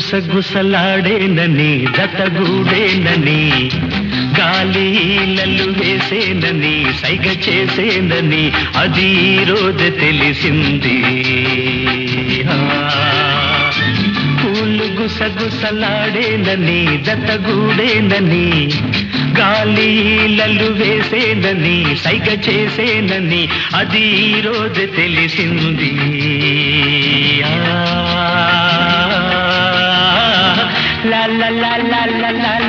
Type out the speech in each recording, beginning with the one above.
గుసగుసలాడేనని దత్తగూడేనని గాలిలలు వేసేనని సైగ చేసేనని అది రోజు తెలిసింది. పూలు గుసగుసలాడేనని దత్తగూడేనని గాలిలలు వేసేనని సైగ చేసేనని అది రోజు తెలిసింది. ఆ la la la la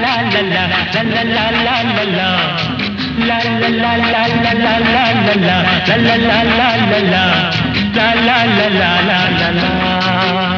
la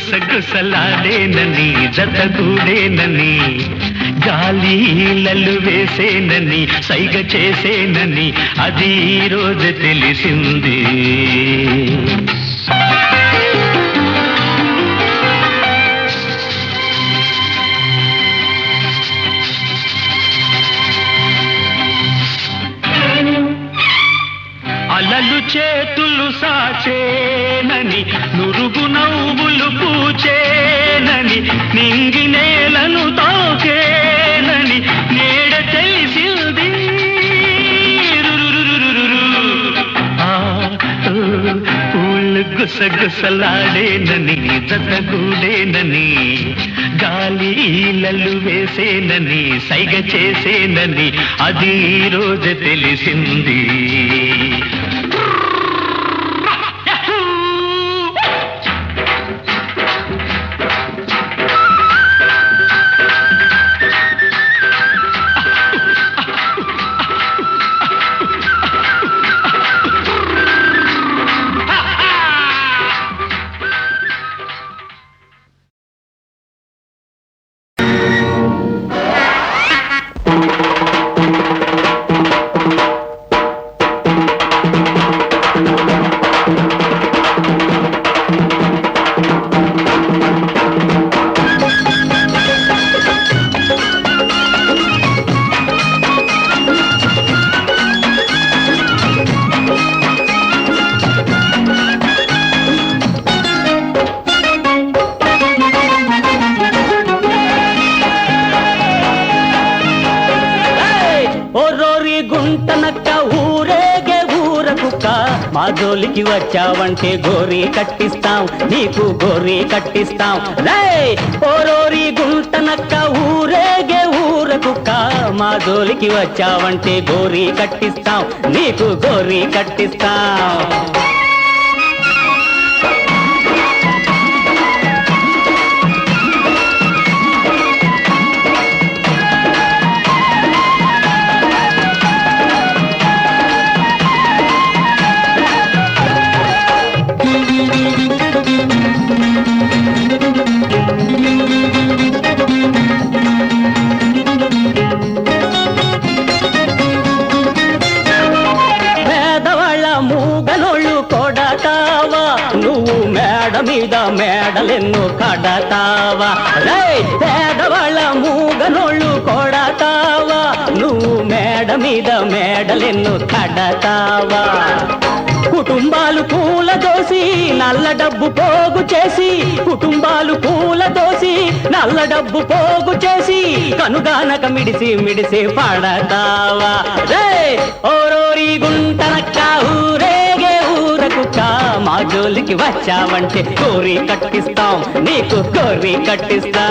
గుసగుసలాడేనని జతగూడేనని గాలి లల్లు వేసేనని సైగ చేసేనని అది ఈరోజు రోజు తెలిసింది. అలలు చేతులు సాచే గుసగుసలాడేనని జతగూడేనని గాలి వేసేనని సైగ చేసేనని అది రోజు తెలిసింది. ఊరేగే ఊరకుక్క. మా జోలికి వచ్చావంటే గోరి కట్టిస్తాం నీకు గోరి కట్టిస్తాం. రే ఓరోరి గుంటనక్క ఊరేగే ఊరకుక్క. మా జోలికి వచ్చావంటే గోరి కట్టిస్తాం నీకు గోరి కట్టిస్తాం. మెడలెన్ను కడతావా? కుటుంబాలు కూలదోసి నల్ల డబ్బు పోగు చేసి కుటుంబాలు కూలదోసి నల్ల డబ్బు పోగు చేసి కనుగానక మిడిసి మిడిసి పడతావా? రే ఓరోరి గుంటనక్క ఊరేగే ఊరకు మా జోలికి వచ్చావంటే కోరి కట్టిస్తాం నీకు కోరి కట్టిస్తా.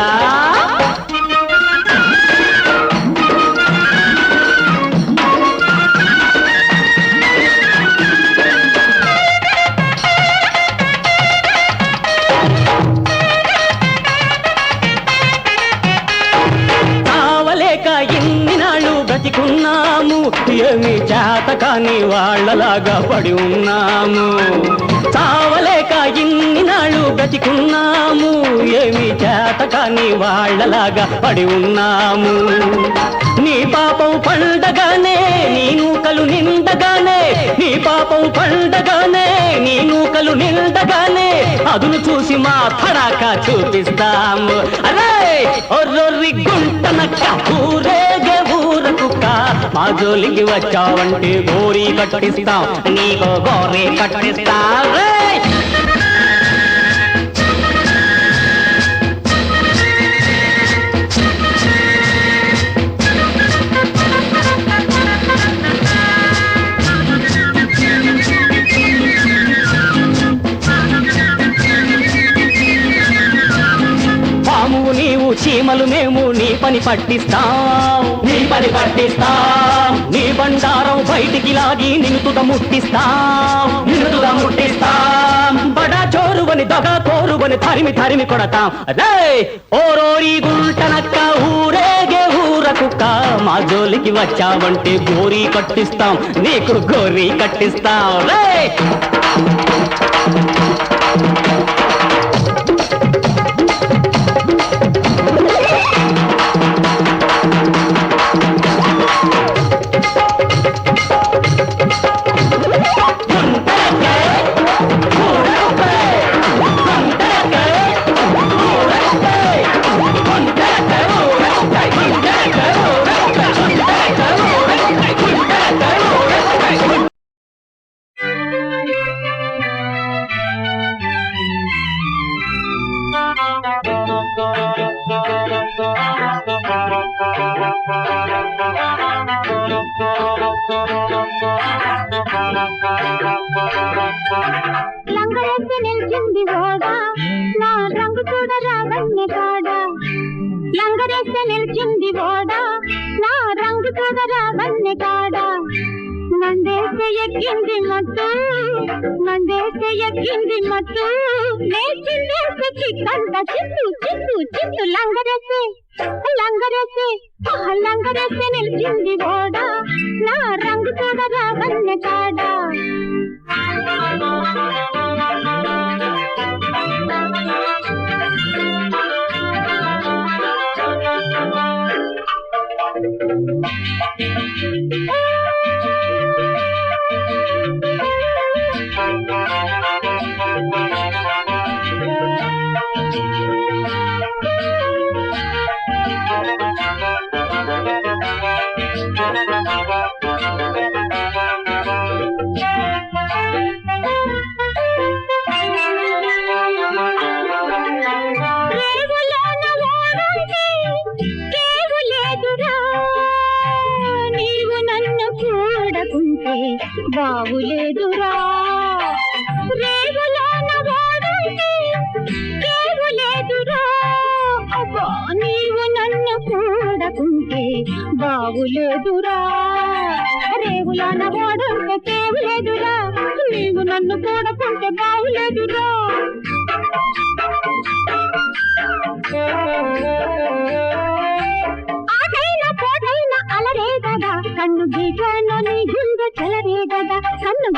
బ్రతికున్నాము ఏమి చేత కాని వాళ్ళలాగా పడి ఉన్నాము. చావలేక ఇన్ని నాళ్ళు బ్రతికున్నాము. ఏమి చేత కాని వాళ్ళలాగా పడి ఉన్నాము. నీ పాపం పండగానే నీ నూకలు నిండగానే నీ పాపం పండగానే నీ నూకలు నిండగానే అదును చూసి మా తడాక చూపిస్తాము. అరే ఒర్రొర్రి గుంటనక్క పూరే కుక్క మా జోలికి వచ్చావంటే గోరీ కట్టిస్తాం. నీకు గోరీ కట్టిస్తా. పట్టిస్తాం నీ పని పట్టిస్తాం నీ బండారం బయటికి లాగి నిన్నుతుద ముట్టిస్తాం నిన్నుతుద ముట్టిస్తాం. బడా చోరువని దగా కోరువని తరిమి తరిమి కొడతాం. అదే ఓరోరి గుంటనక్క ఊరేగే ఊర కుక్క మా జోలికి వచ్చావంటే గోరీ కట్టిస్తాం. నీకు గోరీ కట్టిస్తాం. రే! నిల్చింది నా రంగు కూడా వన్నె కాడా లంగరేసి నిల్చింది వాడా నా రంగు కూడా వన్నె కాడా నందేసే ఎక్కింది మత్తు. నందేసే ఎక్కింది మత్తు. లేచిందేసే చిక్కంత చిత్తు చిత్తు చిత్తు లంగరేసే. లంగరేసే లంగరేసే నిలిచింది వాడా నా రంగు కూడా వన్నె కాడా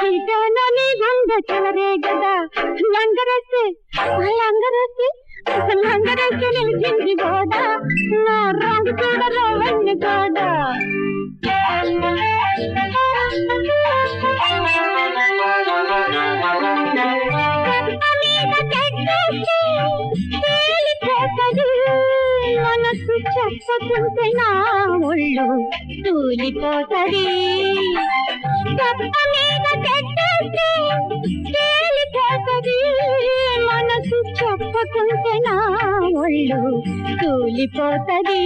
కన్ను గీటానో నీ గుండె చెలరే గదా. లంగరసి లంగరసి లంగరసి నిలిచింది గోదా నా రంగు చూడరా వన్ని గోదా మీద తెచ్చేసి తేలిపోతది మనసు చెప్పకుంటే నా ఒళ్ళు తూలిపోతది. తలుచుకుంటే నా ఒళ్ళు కూలిపోతది.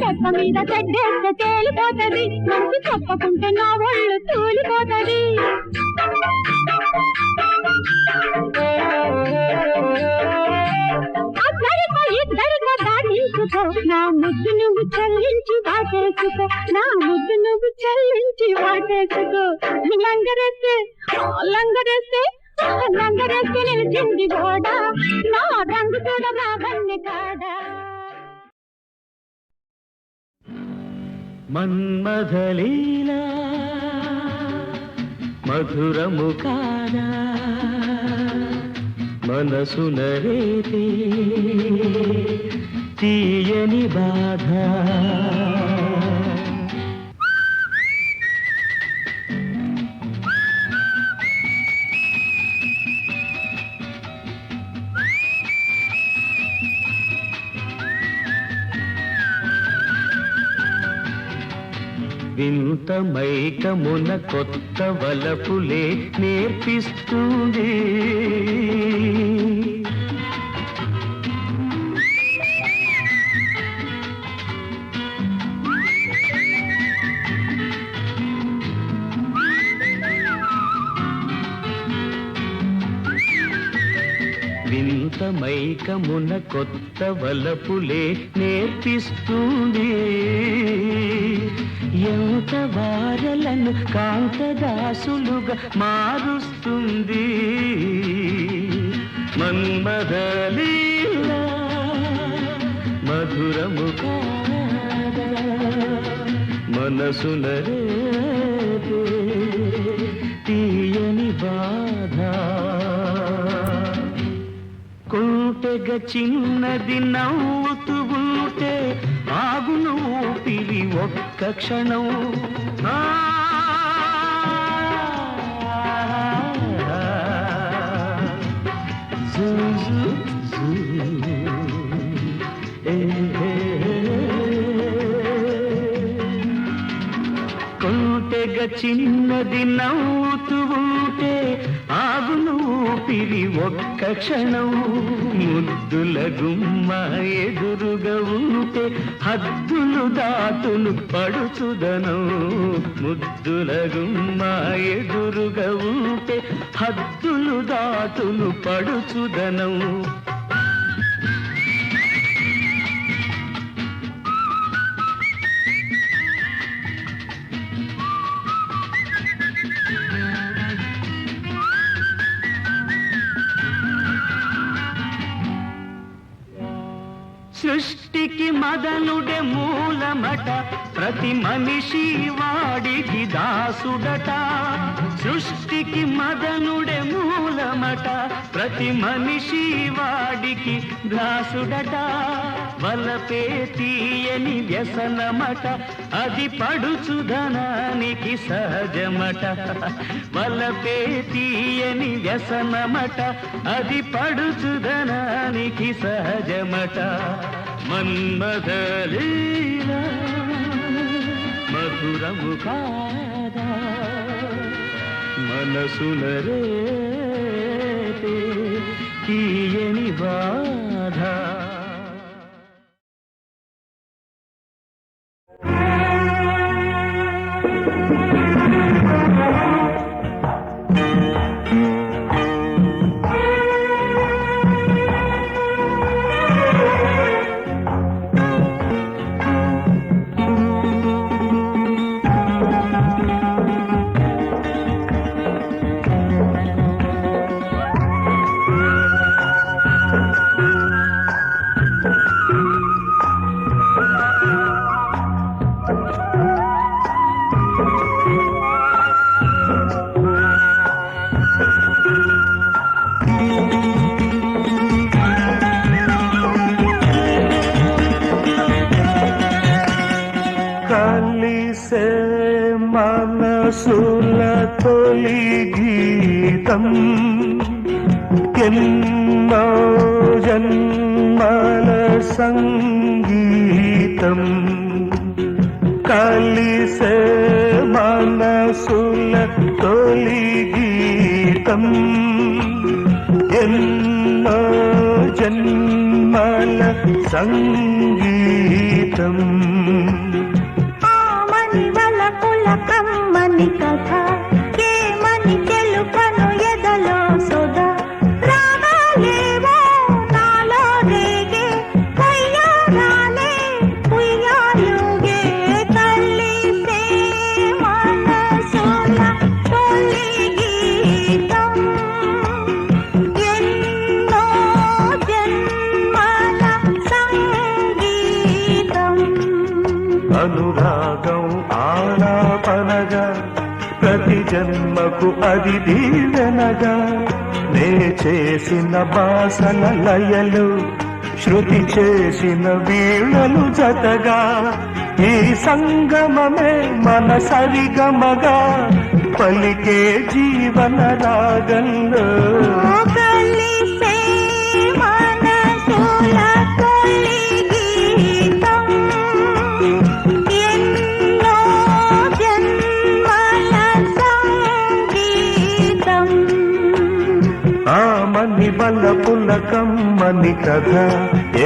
తెప్ప మీద తెడ్డేస్తే తేలిపోతది. మనసు తప్పకుంటే నా ఒళ్ళు తూలిపోతది. దాటించుకో. నా ముద్దు నువ్వు చల్లించి వాటేసుకో. నా ముద్దు నువ్వు చల్లించి వాటేసుకో. లంగరేస్తే లంగరేస్తే లంగరేస్తే నిలిచింది గోడ. నా రంగు కూడా రావన్ని కాడా మన్మథలీలా మధురము కాదా? మనసు రేపే తీయని బాధ. వింత మైకమున కొత్త వలపులే నేర్పిస్తుంది. వింత మైకమున కొత్త వలపులే నేర్పిస్తుంది. ఎంత వారలను కాంతదాసులుగా మారుస్తుంది. మన్మదలీలా మధురము మనసున తీయని బాధ. కుంటెగ చిన్నది నవ్వుతూ ఉంటే ఆగును ఊపిరి ఒక్క క్షణం. కొంటెగ చిన్నది నవ్వుతూ ఉంటే ఆగును ఊపిరి ఒక్క క్షణం. ముద్దుల గుమ్మ ఎదురు ఎదురుగా ఉంటే హద్దులు దాటును పడుచుదనం. ముద్దుల గుమ్మ ఎదురుగా ఉంటే హద్దులు దాటును పడుచుదనం. మదనుడే మూలమట ప్రతి మనిషి వాడికి దాసుడట. సృష్టికి మదనుడే మూలమట ప్రతి మనిషి వాడికి దాసుడట. వలపే తీయని వ్యసనమట అది పడుచుదనానికి సహజమట. వలపే తీయని వ్యసనమట అది పడుచుదనానికి సహజమట. మన్మదలీలా మధురము కాదా? మనసున రేపే తీయని వా సంగీతం. కలిసే మనసుల తొలి గీతం. ఎన్నో జన్మల సంగీతం. ఆమని వలపుల కమ్మని కథ జన్మకు అది దీవెనగా. నే చేసిన బాసన లయలు శృతి చేసిన వీణలు జతగా. ఈ సంగమమే మన సరిగమగా. పలికే జీవన రాగంలో. పులకమ్మని కథ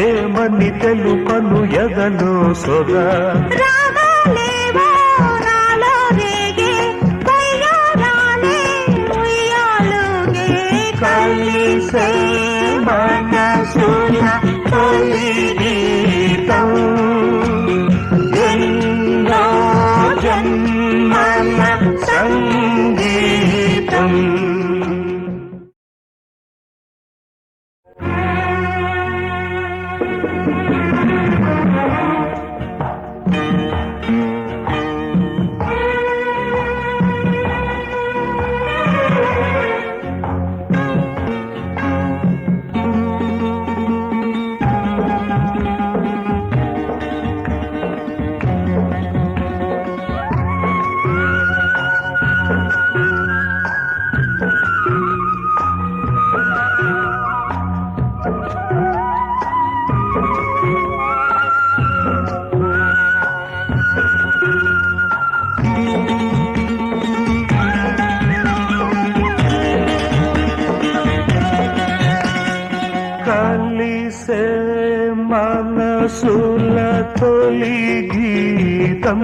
ఏమని తెలుపను ఎదలో సొదా మనసుల తొలి గీతం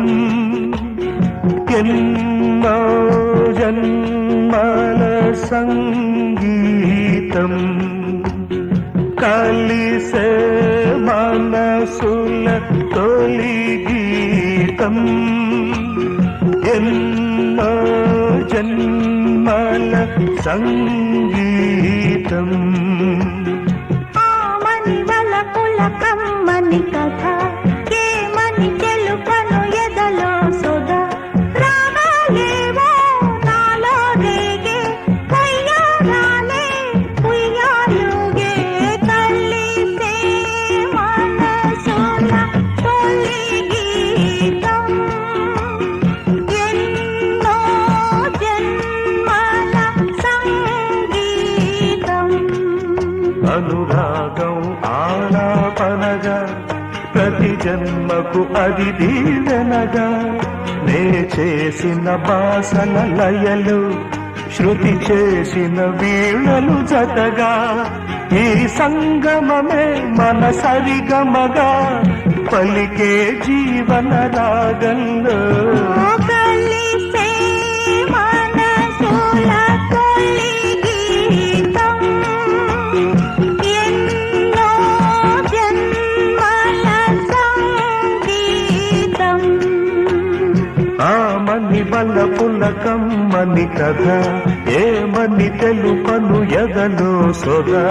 ఎన్నో జన్మల సంగీతం కలిసే మనసుల తొలి గీతం ఎన్నో జన్మల సంగీతం కమ్మని కథ ఏమని తెలుపను ఎదలో సుధా. రాగాలేవో నాలో రేగే. వయ్యారాలే ఉయ్యాలుగే. కలిసే మనసుల తొలి గీతం. ఎన్నో జన్మల సంగీతం. జన్మకు అది దీవెనగా. నే చేసిన బాసన లయలు శృతి చేసిన వీణలు జతగా. ఈ సంగమమే మన సరిగమగా. పలికే జీవన రాగంలో. ఆమని బల పులకమ్మని కథ ఏమని తెలుపను ఎదలో సొదా?